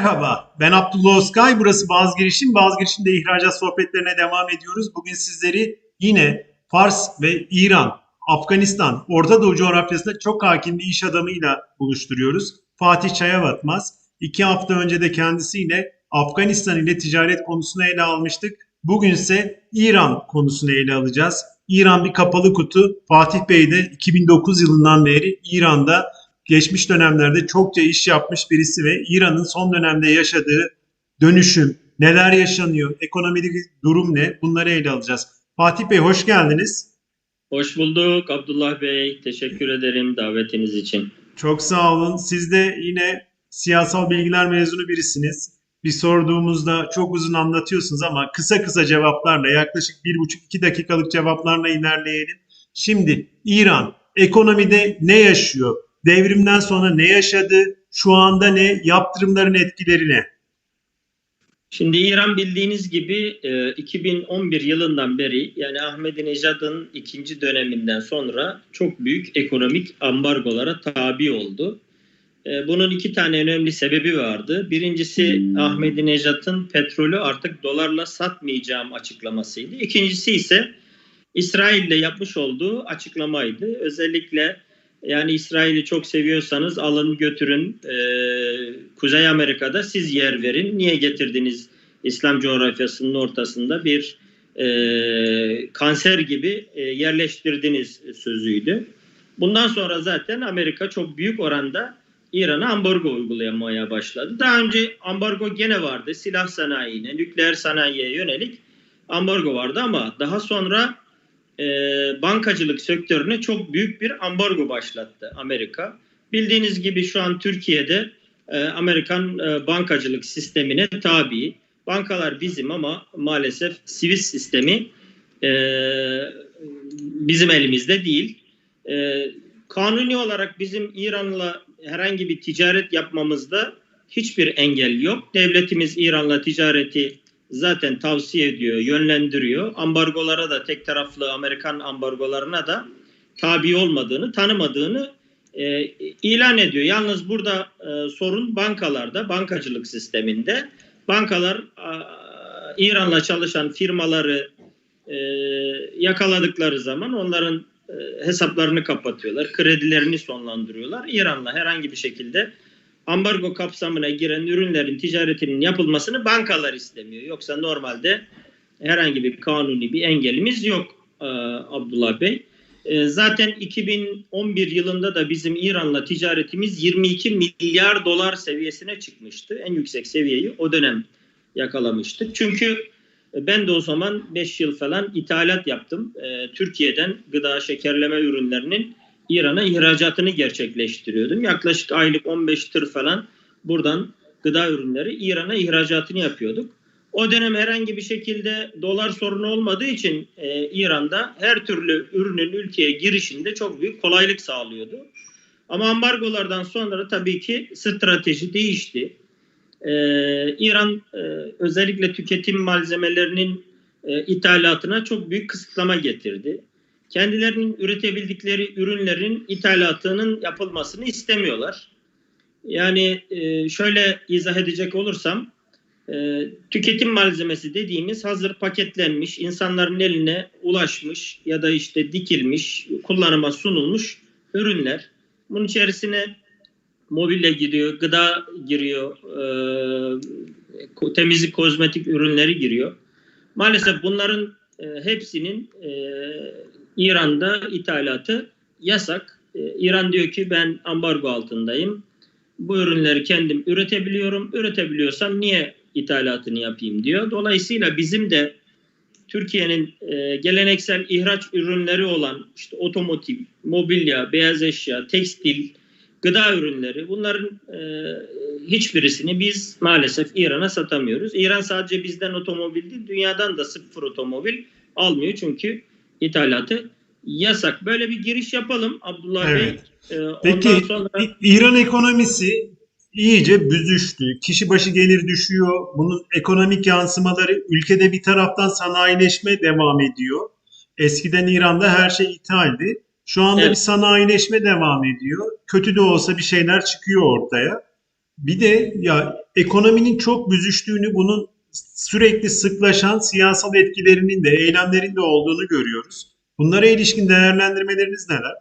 Merhaba, ben Abdullah Özkay. Burası Bazı Girişim. Bazı Girişim'de ihracat sohbetlerine devam ediyoruz. Bugün sizleri yine Fars ve İran, Afganistan, Orta Doğu coğrafyasında çok hakim bir iş adamıyla buluşturuyoruz. Fatih Çayavatmaz. İki hafta önce de kendisiyle Afganistan ile ticaret konusunu ele almıştık. Bugün ise İran konusunu ele alacağız. İran bir kapalı kutu. Fatih Bey de 2009 yılından beri İran'da geçmiş dönemlerde çokça iş yapmış birisi ve İran'ın son dönemde yaşadığı dönüşüm, neler yaşanıyor, ekonomideki durum ne bunları ele alacağız. Fatih Bey hoş geldiniz. Hoş bulduk Abdullah Bey. Teşekkür ederim davetiniz için. Çok sağ olun. Siz de yine siyasal bilgiler mezunu birisiniz. Bir sorduğumuzda çok uzun anlatıyorsunuz ama kısa kısa cevaplarla yaklaşık bir buçuk iki dakikalık cevaplarla ilerleyelim. Şimdi İran ekonomide ne yaşıyor? Devrimden sonra ne yaşadı? Şu anda ne? Yaptırımların etkileri ne? Şimdi İran bildiğiniz gibi e, 2011 yılından beri yani Ahmadinejad'ın ikinci döneminden sonra çok büyük ekonomik ambargolara tabi oldu. E, Bunun iki tane önemli sebebi vardı. Birincisi Ahmadinejad'ın petrolü artık dolarla satmayacağım açıklamasıydı. İkincisi ise İsrail'le yapmış olduğu açıklamaydı. Özellikle yani İsrail'i çok seviyorsanız alın götürün e, Kuzey Amerika'da siz yer verin. Niye getirdiniz İslam coğrafyasının ortasında bir e, kanser gibi e, yerleştirdiniz sözüydü. Bundan sonra zaten Amerika çok büyük oranda İran'a ambargo uygulamaya başladı. Daha önce ambargo gene vardı. Silah sanayine, nükleer sanayiye yönelik ambargo vardı ama daha sonra e, bankacılık sektörüne çok büyük bir ambargo başlattı Amerika. Bildiğiniz gibi şu an Türkiye'de e, Amerikan e, bankacılık sistemine tabi. Bankalar bizim ama maalesef Swiss sistemi e, bizim elimizde değil. E, kanuni olarak bizim İran'la herhangi bir ticaret yapmamızda hiçbir engel yok. Devletimiz İran'la ticareti zaten tavsiye ediyor, yönlendiriyor. Ambargolara da tek taraflı Amerikan ambargolarına da tabi olmadığını, tanımadığını e, ilan ediyor. Yalnız burada e, sorun bankalarda, bankacılık sisteminde. Bankalar a, İran'la çalışan firmaları e, yakaladıkları zaman onların e, hesaplarını kapatıyorlar, kredilerini sonlandırıyorlar. İran'la herhangi bir şekilde ambargo kapsamına giren ürünlerin ticaretinin yapılmasını bankalar istemiyor. Yoksa normalde herhangi bir kanuni bir engelimiz yok e, Abdullah Bey. E, zaten 2011 yılında da bizim İran'la ticaretimiz 22 milyar dolar seviyesine çıkmıştı. En yüksek seviyeyi o dönem yakalamıştık. Çünkü ben de o zaman 5 yıl falan ithalat yaptım. E, Türkiye'den gıda şekerleme ürünlerinin İran'a ihracatını gerçekleştiriyordum. Yaklaşık aylık 15 tır falan buradan gıda ürünleri İran'a ihracatını yapıyorduk. O dönem herhangi bir şekilde dolar sorunu olmadığı için e, İran'da her türlü ürünün ülkeye girişinde çok büyük kolaylık sağlıyordu. Ama ambargolardan sonra tabii ki strateji değişti. E, İran e, özellikle tüketim malzemelerinin e, ithalatına çok büyük kısıtlama getirdi kendilerinin üretebildikleri ürünlerin ithalatının yapılmasını istemiyorlar. Yani e, şöyle izah edecek olursam e, tüketim malzemesi dediğimiz hazır paketlenmiş, insanların eline ulaşmış ya da işte dikilmiş, kullanıma sunulmuş ürünler. Bunun içerisine mobilya giriyor, gıda giriyor, e, temizlik kozmetik ürünleri giriyor. Maalesef bunların hepsinin İran'da ithalatı yasak. E, İran diyor ki ben ambargo altındayım. Bu ürünleri kendim üretebiliyorum. Üretebiliyorsam niye ithalatını yapayım diyor. Dolayısıyla bizim de Türkiye'nin e, geleneksel ihraç ürünleri olan işte otomotiv, mobilya, beyaz eşya, tekstil, gıda ürünleri bunların e, hiçbirisini biz maalesef İran'a satamıyoruz. İran sadece bizden otomobil değil, dünyadan da sıfır otomobil almıyor çünkü ithalatı yasak. Böyle bir giriş yapalım Abdullah Evet. Bey. Ee, Peki sonra İran ekonomisi iyice büzüştü. Kişi başı gelir düşüyor. Bunun ekonomik yansımaları ülkede bir taraftan sanayileşme devam ediyor. Eskiden İran'da her şey ithaldi. Şu anda Evet. bir sanayileşme devam ediyor. Kötü de olsa bir şeyler çıkıyor ortaya. Bir de ya ekonominin çok büzüştüğünü, bunun sürekli sıklaşan siyasal etkilerinin de, eylemlerin de olduğunu görüyoruz. Bunlara ilişkin değerlendirmeleriniz neler?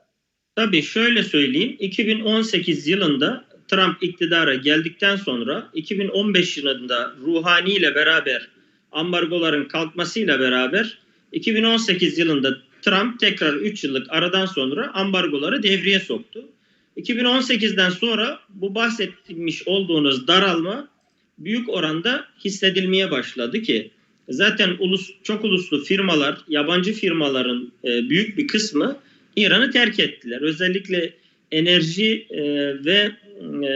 Tabii şöyle söyleyeyim. 2018 yılında Trump iktidara geldikten sonra 2015 yılında Ruhani ile beraber ambargoların kalkmasıyla beraber 2018 yılında Trump tekrar 3 yıllık aradan sonra ambargoları devreye soktu. 2018'den sonra bu bahsetmiş olduğunuz daralma büyük oranda hissedilmeye başladı ki zaten ulus çok uluslu firmalar, yabancı firmaların e, büyük bir kısmı İran'ı terk ettiler. Özellikle enerji e, ve e,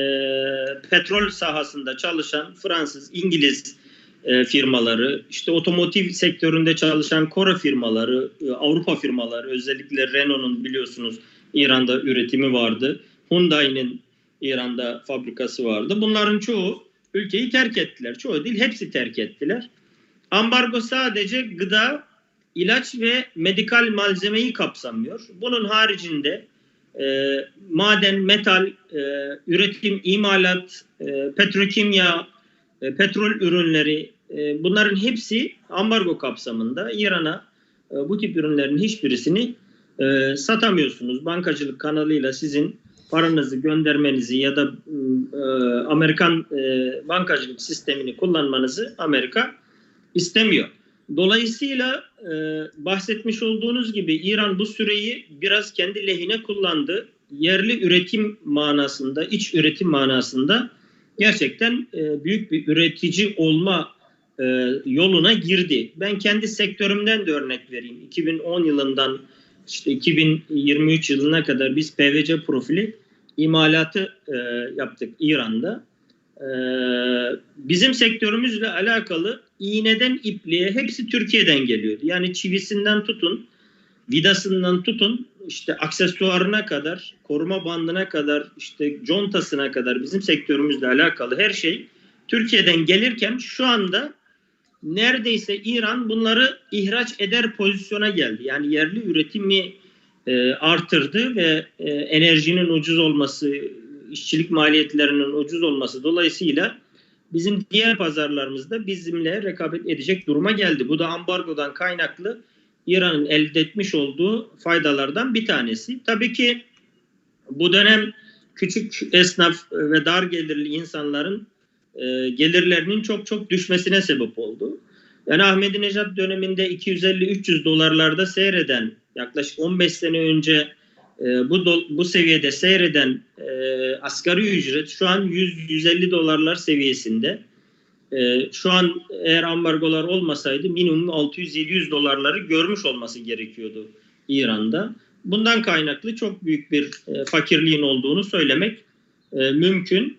petrol sahasında çalışan Fransız, İngiliz e, firmaları, işte otomotiv sektöründe çalışan Kore firmaları, e, Avrupa firmaları, özellikle Renault'un biliyorsunuz İran'da üretimi vardı. Hyundai'nin İran'da fabrikası vardı. Bunların çoğu ülkeyi terk ettiler. Çoğu değil, hepsi terk ettiler. Ambargo sadece gıda, ilaç ve medikal malzemeyi kapsamıyor. Bunun haricinde e, maden, metal, e, üretim, imalat, e, petrokimya, e, petrol ürünleri e, bunların hepsi ambargo kapsamında İran'a e, bu tip ürünlerin hiçbirisini e, satamıyorsunuz. Bankacılık kanalıyla sizin paranızı göndermenizi ya da e, Amerikan e, bankacılık sistemini kullanmanızı Amerika istemiyor. Dolayısıyla e, bahsetmiş olduğunuz gibi İran bu süreyi biraz kendi lehine kullandı. Yerli üretim manasında, iç üretim manasında gerçekten e, büyük bir üretici olma e, yoluna girdi. Ben kendi sektörümden de örnek vereyim. 2010 yılından işte 2023 yılına kadar biz PVC profili imalatı e, yaptık İran'da. E, bizim sektörümüzle alakalı iğneden ipliğe hepsi Türkiye'den geliyordu. Yani çivisinden tutun, vidasından tutun, işte aksesuarına kadar, koruma bandına kadar, işte contasına kadar bizim sektörümüzle alakalı her şey Türkiye'den gelirken şu anda neredeyse İran bunları ihraç eder pozisyona geldi. Yani yerli üretimi e, artırdı ve e, enerjinin ucuz olması, işçilik maliyetlerinin ucuz olması dolayısıyla bizim diğer pazarlarımızda bizimle rekabet edecek duruma geldi. Bu da ambargodan kaynaklı İran'ın elde etmiş olduğu faydalardan bir tanesi. Tabii ki bu dönem küçük esnaf ve dar gelirli insanların e, gelirlerinin çok çok düşmesine sebep oldu. Yani Ahmadinejad döneminde 250-300 dolarlarda seyreden yaklaşık 15 sene önce e, bu do, bu seviyede seyreden e, asgari ücret şu an 100-150 dolarlar seviyesinde. E, şu an eğer ambargolar olmasaydı minimum 600-700 dolarları görmüş olması gerekiyordu İran'da. Bundan kaynaklı çok büyük bir e, fakirliğin olduğunu söylemek e, mümkün.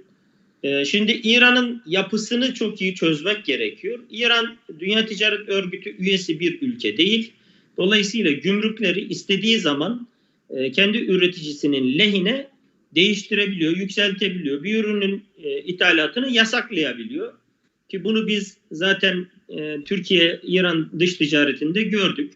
E, şimdi İran'ın yapısını çok iyi çözmek gerekiyor. İran Dünya Ticaret Örgütü üyesi bir ülke değil. Dolayısıyla gümrükleri istediği zaman e, kendi üreticisinin lehine değiştirebiliyor, yükseltebiliyor. Bir ürünün e, ithalatını yasaklayabiliyor. Ki bunu biz zaten e, Türkiye-İran dış ticaretinde gördük.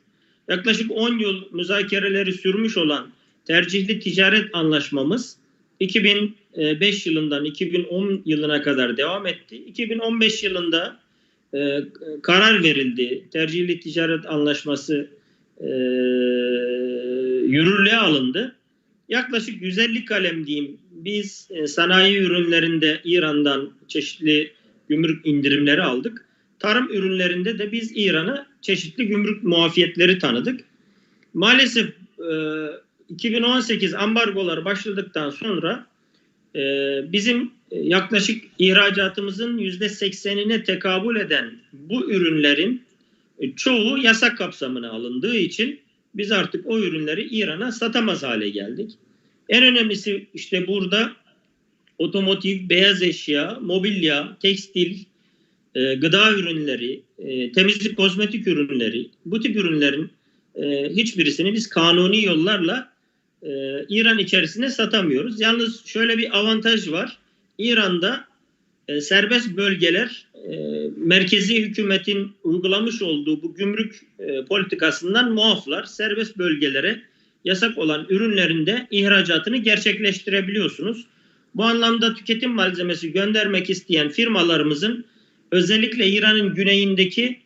Yaklaşık 10 yıl müzakereleri sürmüş olan tercihli ticaret anlaşmamız 2005 yılından 2010 yılına kadar devam etti. 2015 yılında e, karar verildi. Tercihli ticaret anlaşması e, yürürlüğe alındı. Yaklaşık 150 kalem diyeyim biz e, sanayi ürünlerinde İran'dan çeşitli gümrük indirimleri aldık. Tarım ürünlerinde de biz İran'a çeşitli gümrük muafiyetleri tanıdık. Maalesef e, 2018 ambargolar başladıktan sonra e, bizim yaklaşık ihracatımızın %80'ine tekabül eden bu ürünlerin e, çoğu yasak kapsamına alındığı için biz artık o ürünleri İran'a satamaz hale geldik. En önemlisi işte burada otomotiv, beyaz eşya, mobilya, tekstil, e, gıda ürünleri, e, temizlik kozmetik ürünleri bu tip ürünlerin e, hiçbirisini biz kanuni yollarla e, İran içerisinde satamıyoruz. Yalnız şöyle bir avantaj var. İran'da e, serbest bölgeler e, merkezi hükümetin uygulamış olduğu bu gümrük e, politikasından muaflar. Serbest bölgelere yasak olan ürünlerinde ihracatını gerçekleştirebiliyorsunuz. Bu anlamda tüketim malzemesi göndermek isteyen firmalarımızın özellikle İran'ın güneyindeki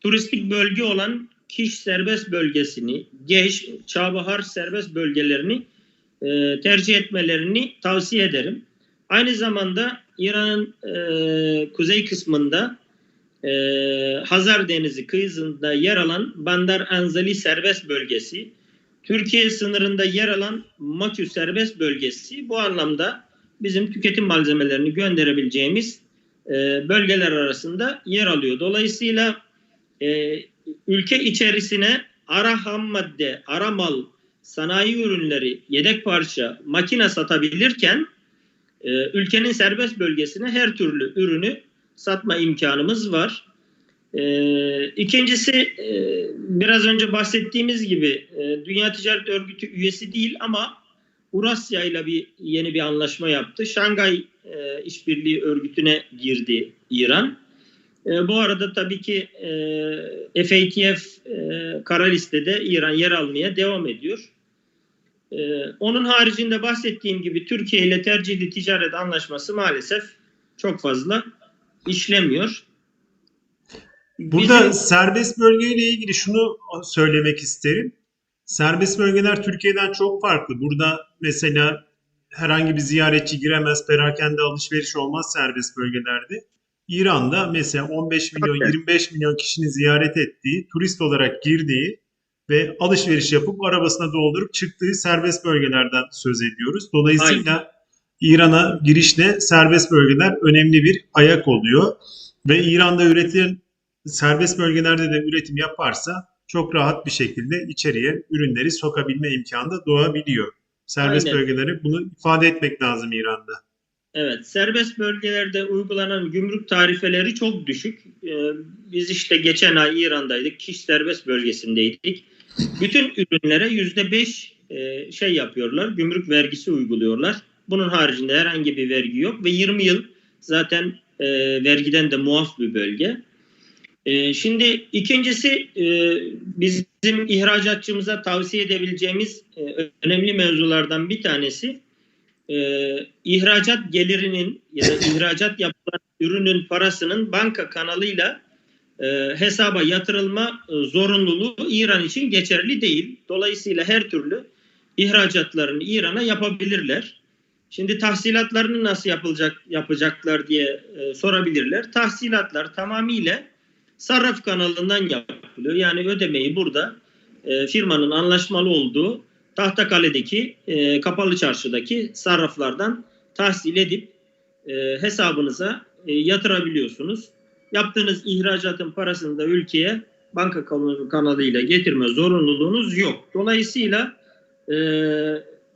turistik bölge olan Kiş serbest bölgesini, Geş, Çabahar serbest bölgelerini e, tercih etmelerini tavsiye ederim. Aynı zamanda İran'ın e, kuzey kısmında e, Hazar Denizi kıyısında yer alan Bandar Anzali serbest bölgesi, Türkiye sınırında yer alan Makü serbest bölgesi bu anlamda bizim tüketim malzemelerini gönderebileceğimiz e, bölgeler arasında yer alıyor. Dolayısıyla e, ülke içerisine ara ham madde, ara mal, sanayi ürünleri, yedek parça, makine satabilirken e, ülkenin serbest bölgesine her türlü ürünü satma imkanımız var. E, ikincisi e, biraz önce bahsettiğimiz gibi e, Dünya Ticaret Örgütü üyesi değil ama Urasya ile bir yeni bir anlaşma yaptı. Şangay e, İşbirliği Örgütü'ne girdi İran. E, bu arada tabii ki e, FATF e, kara listede İran yer almaya devam ediyor. E, onun haricinde bahsettiğim gibi Türkiye ile tercihli ticaret anlaşması maalesef çok fazla işlemiyor. Burada Bizim- serbest bölgeyle ilgili şunu söylemek isterim. Serbest bölgeler Türkiye'den çok farklı. Burada mesela herhangi bir ziyaretçi giremez, perakende alışveriş olmaz serbest bölgelerde. İran'da mesela 15 milyon, Evet. 25 milyon kişinin ziyaret ettiği, turist olarak girdiği ve alışveriş yapıp arabasına doldurup çıktığı serbest bölgelerden söz ediyoruz. Dolayısıyla İran'a girişte serbest bölgeler önemli bir ayak oluyor. Ve İran'da üretilen serbest bölgelerde de üretim yaparsa çok rahat bir şekilde içeriye ürünleri sokabilme imkanı da doğabiliyor. Serbest Aynen. bölgeleri bunu ifade etmek lazım İran'da. Evet, serbest bölgelerde uygulanan gümrük tarifeleri çok düşük. Ee, biz işte geçen ay İran'daydık, Kiş serbest bölgesindeydik. Bütün ürünlere yüzde beş e, şey yapıyorlar, gümrük vergisi uyguluyorlar. Bunun haricinde herhangi bir vergi yok ve 20 yıl zaten e, vergiden de muaf bir bölge. E, şimdi ikincisi e, bizim ihracatçımıza tavsiye edebileceğimiz e, önemli mevzulardan bir tanesi e, ihracat gelirinin ya da ihracat yapılan ürünün parasının banka kanalıyla e, hesaba yatırılma e, zorunluluğu İran için geçerli değil. Dolayısıyla her türlü ihracatlarını İran'a yapabilirler. Şimdi tahsilatlarını nasıl yapılacak yapacaklar diye e, sorabilirler. Tahsilatlar tamamıyla sarraf kanalından yapılıyor. Yani ödemeyi burada e, firmanın anlaşmalı olduğu Tahtakale'deki e, kapalı çarşıdaki sarraflardan tahsil edip e, hesabınıza e, yatırabiliyorsunuz. Yaptığınız ihracatın parasını da ülkeye banka kanalı- kanalıyla getirme zorunluluğunuz yok. Dolayısıyla e,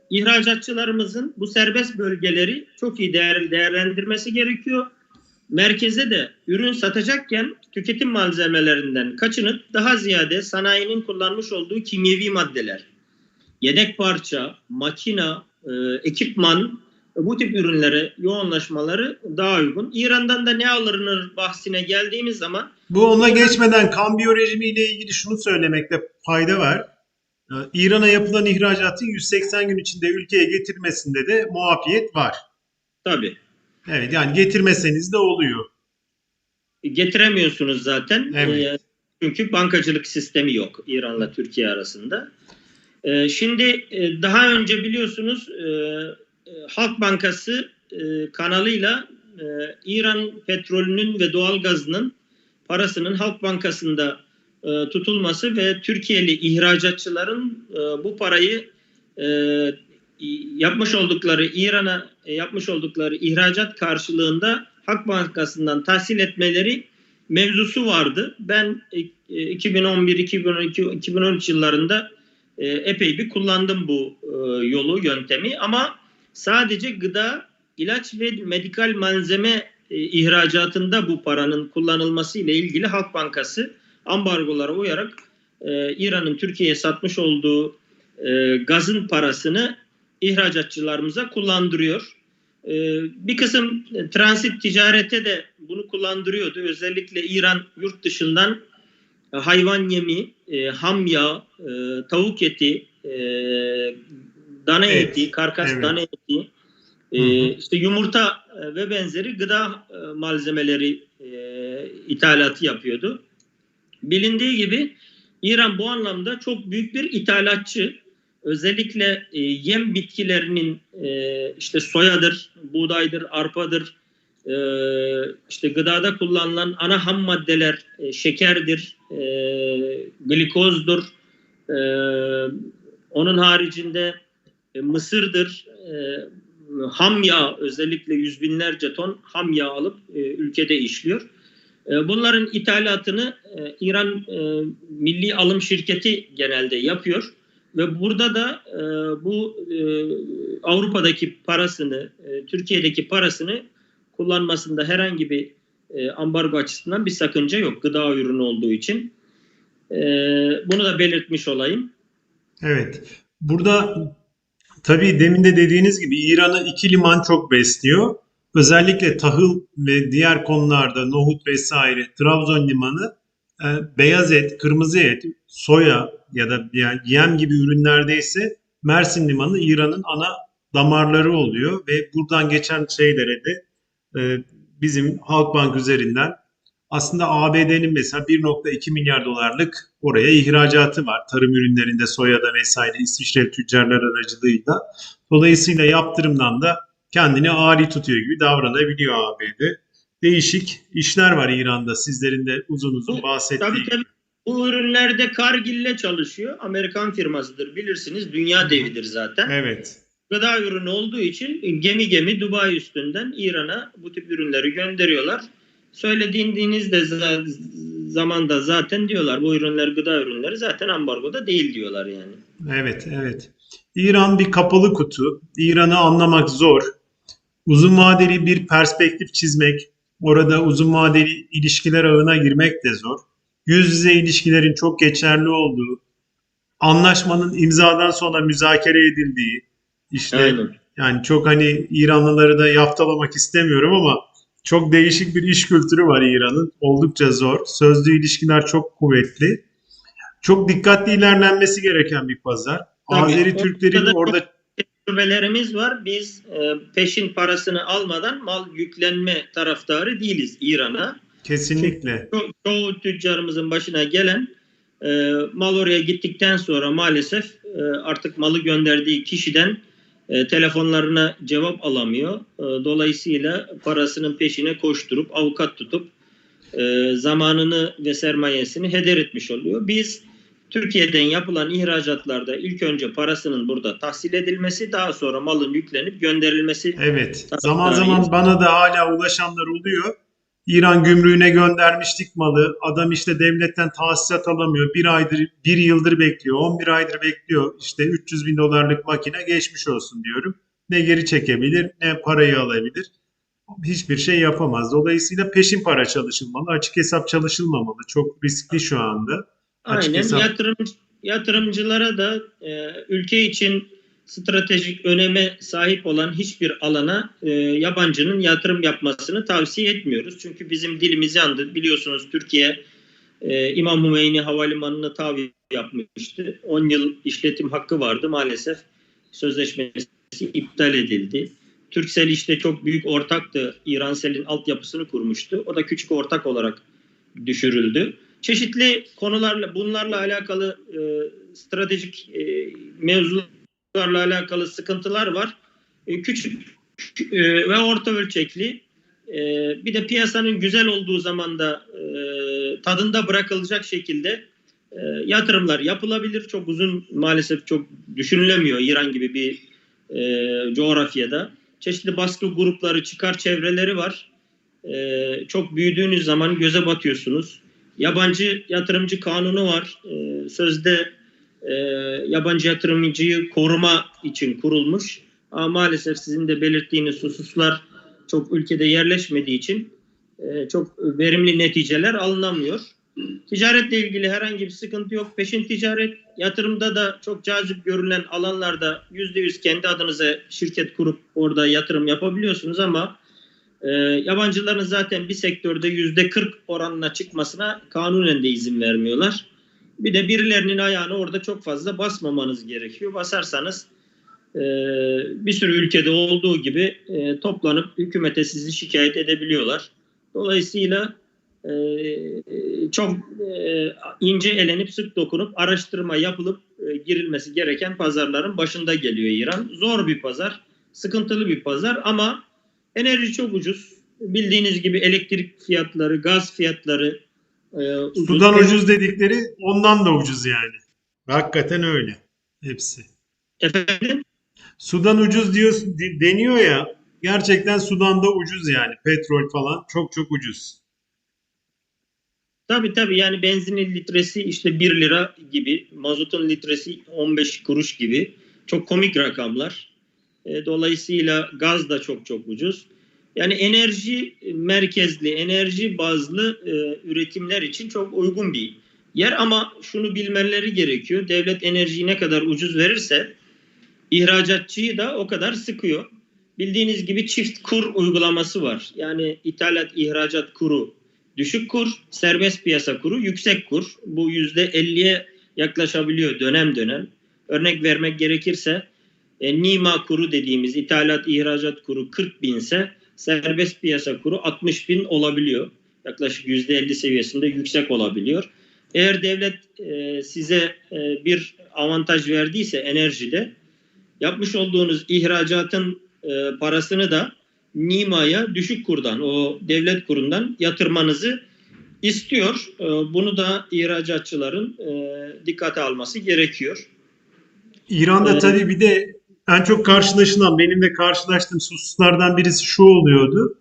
ihracatçılarımızın bu serbest bölgeleri çok iyi değer, değerlendirmesi gerekiyor. Merkeze de ürün satacakken tüketim malzemelerinden kaçınıp daha ziyade sanayinin kullanmış olduğu kimyevi maddeler, yedek parça, makina, e, ekipman bu tip ürünlere yoğunlaşmaları daha uygun. İran'dan da ne alınır bahsine geldiğimiz zaman Bu ona geçmeden kambiyo rejimiyle ilgili şunu söylemekte fayda var. Ee, İran'a yapılan ihracatın 180 gün içinde ülkeye getirmesinde de muafiyet var. tabii Evet yani getirmeseniz de oluyor. getiremiyorsunuz zaten. Evet. E, çünkü bankacılık sistemi yok İran'la Türkiye arasında. E, şimdi e, daha önce biliyorsunuz e, e, Halk Bankası e, kanalıyla e, İran petrolünün ve doğalgazının parasının Halk Bankası'nda e, tutulması ve Türkiye'li ihracatçıların e, bu parayı e, yapmış oldukları İran'a e, yapmış oldukları ihracat karşılığında Halk Bankası'ndan tahsil etmeleri mevzusu vardı. Ben e, 2011, 2012, 2013 yıllarında e, epey bir kullandım bu e, yolu, yöntemi ama sadece gıda, ilaç ve medikal malzeme e, ihracatında bu paranın kullanılması ile ilgili Halk Bankası ambargolara uyarak e, İran'ın Türkiye'ye satmış olduğu e, gazın parasını ihracatçılarımıza kullandırıyor. E, bir kısım transit ticarete de bunu kullandırıyordu. Özellikle İran yurt dışından e, hayvan yemi, e, ham yağ, e, tavuk eti, e, dana Evet, eti, karkas evet. dana eti E, Hı hı. işte yumurta e, ve benzeri gıda e, malzemeleri e, ithalatı yapıyordu. Bilindiği gibi İran bu anlamda çok büyük bir ithalatçı. Özellikle e, yem bitkilerinin e, işte soyadır, buğdaydır, arpadır, e, işte gıdada kullanılan ana ham maddeler e, şekerdir, e, glikozdur. E, onun haricinde e, mısırdır, e, ham yağ özellikle yüz binlerce ton ham yağ alıp e, ülkede işliyor. Bunların ithalatını İran Milli Alım Şirketi genelde yapıyor ve burada da bu Avrupa'daki parasını, Türkiye'deki parasını kullanmasında herhangi bir ambargo açısından bir sakınca yok gıda ürünü olduğu için. Bunu da belirtmiş olayım. Evet. Burada tabii demin de dediğiniz gibi İran'ı iki liman çok besliyor. Özellikle tahıl ve diğer konularda nohut vesaire Trabzon limanı e, beyaz et, kırmızı et, soya ya da yani yem gibi ürünlerde ise Mersin limanı İran'ın ana damarları oluyor ve buradan geçen şeylere de e, bizim Halkbank üzerinden aslında ABD'nin mesela 1.2 milyar dolarlık oraya ihracatı var. Tarım ürünlerinde soyada vesaire İsviçreli tüccarlar aracılığıyla. Dolayısıyla yaptırımdan da kendini ari tutuyor gibi davranabiliyor ABD. Değişik işler var İran'da sizlerin de uzun uzun bahsettiği. Tabii tabii. Bu ürünlerde Cargill'le çalışıyor. Amerikan firmasıdır bilirsiniz. Dünya devidir zaten. Evet. Gıda ürünü olduğu için gemi gemi Dubai üstünden İran'a bu tip ürünleri gönderiyorlar. Söylediğinizde za- zamanda zaten diyorlar bu ürünler gıda ürünleri zaten ambargoda değil diyorlar yani. Evet, evet. İran bir kapalı kutu. İran'ı anlamak zor. Uzun vadeli bir perspektif çizmek, orada uzun vadeli ilişkiler ağına girmek de zor. Yüz yüze ilişkilerin çok geçerli olduğu, anlaşmanın imzadan sonra müzakere edildiği, işte Aynen. yani çok hani İranlıları da yaftalamak istemiyorum ama çok değişik bir iş kültürü var İran'ın. Oldukça zor. Sözlü ilişkiler çok kuvvetli. Çok dikkatli ilerlenmesi gereken bir pazar. Tabii. Azeri Türklerin orada Tecrübelerimiz var. Biz e, peşin parasını almadan mal yüklenme taraftarı değiliz İran'a. kesinlikle Ço- çoğu tüccarımızın başına gelen e, mal oraya gittikten sonra maalesef e, artık malı gönderdiği kişiden e, telefonlarına cevap alamıyor. E, dolayısıyla parasının peşine koşturup avukat tutup e, zamanını ve sermayesini heder etmiş oluyor. Biz Türkiye'den yapılan ihracatlarda ilk önce parasının burada tahsil edilmesi, daha sonra malın yüklenip gönderilmesi evet zaman zaman bana da hala ulaşanlar oluyor. İran gümrüğüne göndermiştik malı. Adam işte devletten tahsisat alamıyor. Bir aydır, bir yıldır bekliyor. 11 aydır bekliyor. İşte 300 bin dolarlık makine geçmiş olsun diyorum. Ne geri çekebilir ne parayı alabilir. Hiçbir şey yapamaz. Dolayısıyla peşin para çalışılmalı. Açık hesap çalışılmamalı. Çok riskli şu anda. Açık Aynen hesap- yatırım yatırımcılara da e, ülke için stratejik öneme sahip olan hiçbir alana e, yabancının yatırım yapmasını tavsiye etmiyoruz. Çünkü bizim dilimiz yandı. Biliyorsunuz Türkiye e, İmam Hümeyni Havalimanı'nı tabi yapmıştı. 10 yıl işletim hakkı vardı. Maalesef sözleşmesi iptal edildi. Türksel işte çok büyük ortaktı. İransel'in altyapısını kurmuştu. O da küçük ortak olarak düşürüldü çeşitli konularla bunlarla alakalı e, stratejik e, mevzularla alakalı sıkıntılar var. E, küçük e, ve orta ölçekli e, bir de piyasanın güzel olduğu zaman da e, tadında bırakılacak şekilde yatırımlar yapılabilir. Çok uzun maalesef çok düşünülemiyor İran gibi bir coğrafyada. Çeşitli baskı grupları, çıkar çevreleri var. Çok büyüdüğünüz zaman göze batıyorsunuz yabancı yatırımcı kanunu var. Sözde e, yabancı yatırımcıyı koruma için kurulmuş. Ama maalesef sizin de belirttiğiniz hususlar çok ülkede yerleşmediği için e, çok verimli neticeler alınamıyor. Ticaretle ilgili herhangi bir sıkıntı yok. Peşin ticaret yatırımda da çok cazip görülen alanlarda %100 kendi adınıza şirket kurup orada yatırım yapabiliyorsunuz ama e, yabancıların zaten bir sektörde yüzde 40 oranına çıkmasına kanunen de izin vermiyorlar. Bir de birilerinin ayağını orada çok fazla basmamanız gerekiyor. Basarsanız e, bir sürü ülkede olduğu gibi e, toplanıp hükümete sizi şikayet edebiliyorlar. Dolayısıyla e, çok e, ince elenip sık dokunup araştırma yapılıp e, girilmesi gereken pazarların başında geliyor İran. Zor bir pazar, sıkıntılı bir pazar ama enerji çok ucuz. Bildiğiniz gibi elektrik fiyatları, gaz fiyatları e, ucuz. Sudan ucuz dedikleri ondan da ucuz yani. Hakikaten öyle. Hepsi. Efendim? Sudan ucuz diyor de- deniyor ya. Gerçekten Sudan da ucuz yani. Petrol falan çok çok ucuz. Tabii tabii yani benzinin litresi işte 1 lira gibi, mazotun litresi 15 kuruş gibi. Çok komik rakamlar. E, dolayısıyla gaz da çok çok ucuz. Yani enerji merkezli, enerji bazlı e, üretimler için çok uygun bir yer ama şunu bilmeleri gerekiyor. Devlet enerjiyi ne kadar ucuz verirse ihracatçıyı da o kadar sıkıyor. Bildiğiniz gibi çift kur uygulaması var. Yani ithalat ihracat kuru düşük kur, serbest piyasa kuru yüksek kur. Bu %50'ye yaklaşabiliyor dönem dönem. Örnek vermek gerekirse e, NİMA kuru dediğimiz ithalat ihracat kuru 40 binse serbest piyasa kuru 60 bin olabiliyor. Yaklaşık %50 seviyesinde yüksek olabiliyor. Eğer devlet e, size e, bir avantaj verdiyse enerjide yapmış olduğunuz ihracatın e, parasını da NİMA'ya düşük kurdan, o devlet kurundan yatırmanızı istiyor. E, bunu da ihracatçıların e, dikkate alması gerekiyor. İran'da Evet. tabii bir de en çok karşılaşılan, benim de karşılaştığım hususlardan birisi şu oluyordu.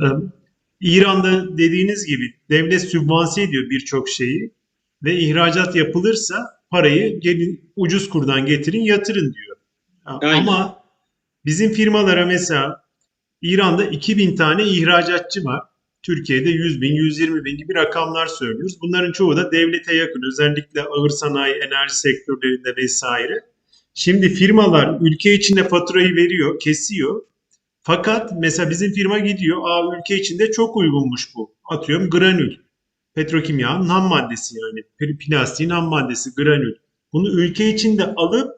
Ee, İran'da dediğiniz gibi devlet sübvanse ediyor birçok şeyi ve ihracat yapılırsa parayı gelin ucuz kurdan getirin yatırın diyor. Aynen. Ama bizim firmalara mesela İran'da 2000 tane ihracatçı var. Türkiye'de 100 bin, 120 bin gibi rakamlar söylüyoruz. Bunların çoğu da devlete yakın. Özellikle ağır sanayi, enerji sektörlerinde vesaire. Şimdi firmalar ülke içinde faturayı veriyor, kesiyor. Fakat mesela bizim firma gidiyor, aa ülke içinde çok uygunmuş bu. Atıyorum granül. Petrokimyanın ham maddesi yani. Pl- Plastiğin ham maddesi granül. Bunu ülke içinde alıp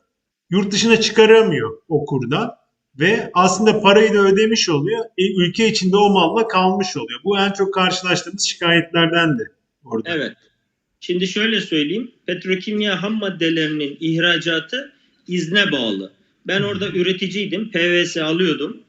yurt dışına çıkaramıyor o kurdan. Ve aslında parayı da ödemiş oluyor. E, ülke içinde o malla kalmış oluyor. Bu en çok karşılaştığımız şikayetlerden de orada. Evet. Şimdi şöyle söyleyeyim. Petrokimya ham maddelerinin ihracatı izne bağlı. Ben orada üreticiydim. PVC alıyordum.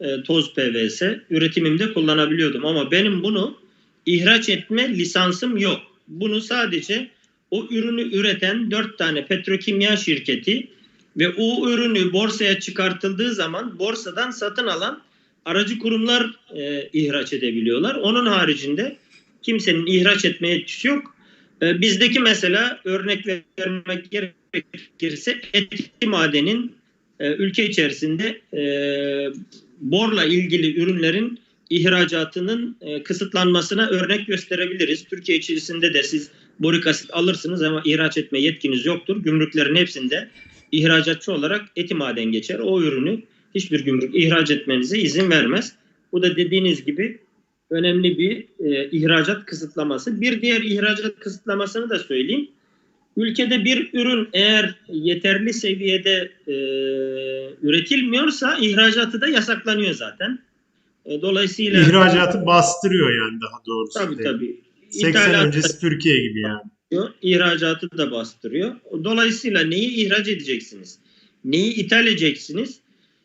e, toz PVC. Üretimimde kullanabiliyordum. Ama benim bunu ihraç etme lisansım yok. Bunu sadece o ürünü üreten 4 tane petrokimya şirketi ve o ürünü borsaya çıkartıldığı zaman borsadan satın alan aracı kurumlar e, ihraç edebiliyorlar. Onun haricinde kimsenin ihraç etme yetkisi yok. E, bizdeki mesela örnek vermek gerekirse etki madenin e, ülke içerisinde e, borla ilgili ürünlerin ihracatının e, kısıtlanmasına örnek gösterebiliriz. Türkiye içerisinde de siz borik asit alırsınız ama ihraç etme yetkiniz yoktur. Gümrüklerin hepsinde ihracatçı olarak eti maden geçer. O ürünü hiçbir gümrük ihraç etmenize izin vermez. Bu da dediğiniz gibi önemli bir e, ihracat kısıtlaması. Bir diğer ihracat kısıtlamasını da söyleyeyim. Ülkede bir ürün eğer yeterli seviyede e, üretilmiyorsa ihracatı da yasaklanıyor zaten. E, dolayısıyla İhracatı bastırıyor yani daha doğrusu. tabii tabii. 80 İthalat- öncesi Türkiye gibi yani. ihracatı da bastırıyor. Dolayısıyla neyi ihraç edeceksiniz? Neyi ithal edeceksiniz?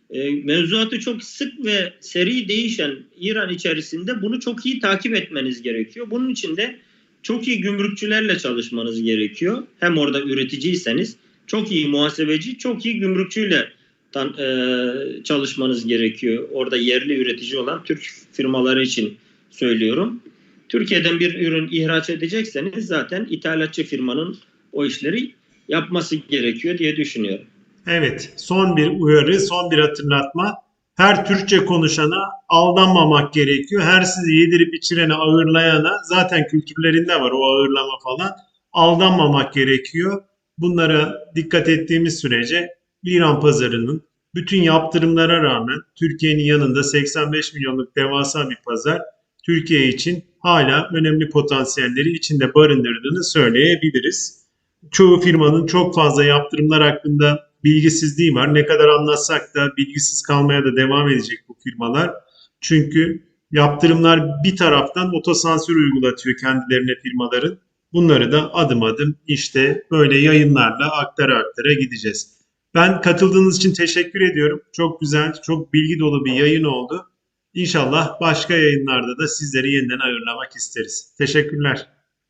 E, mevzuatı çok sık ve seri değişen İran içerisinde bunu çok iyi takip etmeniz gerekiyor. Bunun için de çok iyi gümrükçülerle çalışmanız gerekiyor. Hem orada üreticiyseniz çok iyi muhasebeci, çok iyi gümrükçüyle tan- e, çalışmanız gerekiyor. Orada yerli üretici olan Türk firmaları için söylüyorum. Türkiye'den bir ürün ihraç edecekseniz zaten ithalatçı firmanın o işleri yapması gerekiyor diye düşünüyorum. Evet, son bir uyarı, son bir hatırlatma. Her Türkçe konuşana aldanmamak gerekiyor. Her sizi yedirip içirene, ağırlayana zaten kültürlerinde var o ağırlama falan. Aldanmamak gerekiyor. Bunlara dikkat ettiğimiz sürece İran pazarının bütün yaptırımlara rağmen Türkiye'nin yanında 85 milyonluk devasa bir pazar Türkiye için hala önemli potansiyelleri içinde barındırdığını söyleyebiliriz. Çoğu firmanın çok fazla yaptırımlar hakkında bilgisizliği var. Ne kadar anlatsak da bilgisiz kalmaya da devam edecek bu firmalar. Çünkü yaptırımlar bir taraftan otosansür uygulatıyor kendilerine firmaların. Bunları da adım adım işte böyle yayınlarla aktara aktara gideceğiz. Ben katıldığınız için teşekkür ediyorum. Çok güzel, çok bilgi dolu bir yayın oldu. İnşallah başka yayınlarda da sizleri yeniden ağırlamak isteriz. Teşekkürler.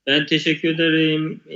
Ben teşekkür ederim.